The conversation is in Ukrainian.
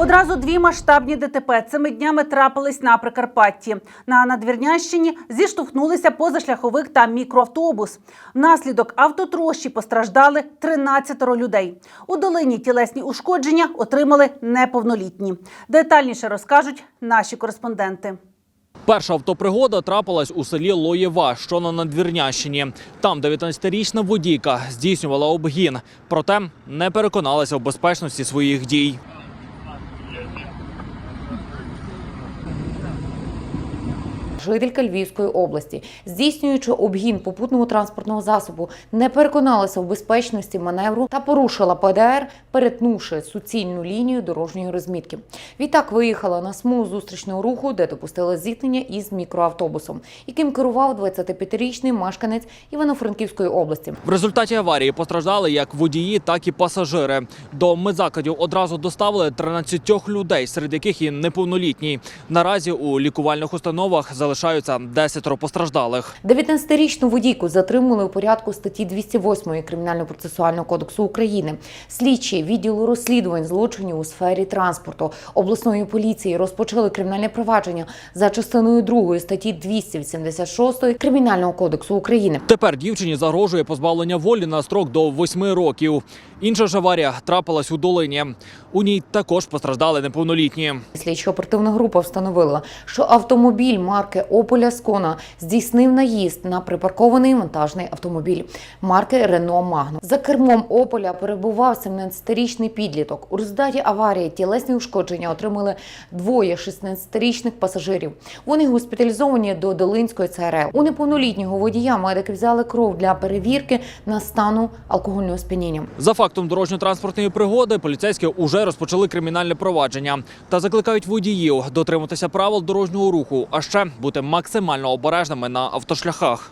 Одразу дві масштабні ДТП цими днями трапились на Прикарпатті. На Надвірнящині зіштовхнулися позашляховик та мікроавтобус. Внаслідок автотрощі постраждали 13 людей. У долині тілесні ушкодження отримали неповнолітні. Детальніше розкажуть наші кореспонденти. Перша автопригода трапилась у селі Лоєва, що на Надвірнящині. Там 19-річна водійка здійснювала обгін, проте не переконалася в безпечності своїх дій. Жителька Львівської області, здійснюючи обгін попутного транспортного засобу, не переконалася в безпечності маневру та порушила ПДР, перетнувши суцільну лінію дорожньої розмітки. Відтак виїхала на смугу зустрічного руху, де допустила зіткнення із мікроавтобусом, яким керував 25-річний мешканець Івано-Франківської області. В результаті аварії постраждали як водії, так і пасажири. До медзакладів одразу доставили 13 людей, серед яких і неповнолітній. Наразі у лікувальних установах залишаються 10 постраждалих. 19-річну водійку затримали у порядку статті 208 Кримінально-процесуального кодексу України. Слідчі відділу розслідувань злочинів у сфері транспорту обласної поліції розпочали кримінальне провадження за частиною 2 статті 286 Кримінального кодексу України. Тепер дівчині загрожує позбавлення волі на строк до 8 років. Інша ж аварія трапилась у долині. У ній також постраждали неповнолітні. Слідчо-оперативна група встановила, що автомобіль марки Opel Ascona здійснив наїзд на припаркований вантажний автомобіль марки Renault Magnum. За кермом Опеля перебував 17-річний підліток. У результаті аварії тілесні ушкодження отримали двоє 16-річних пасажирів. Вони госпіталізовані до Долинської ЦРЛ. У неповнолітнього водія медики взяли кров для перевірки на стану алкогольного сп'яніння. За фактом дорожньо-транспортної пригоди поліцейські уже розпочали кримінальне провадження та закликають водіїв дотриматися правил дорожнього руху, а ще бути максимально обережними на автошляхах.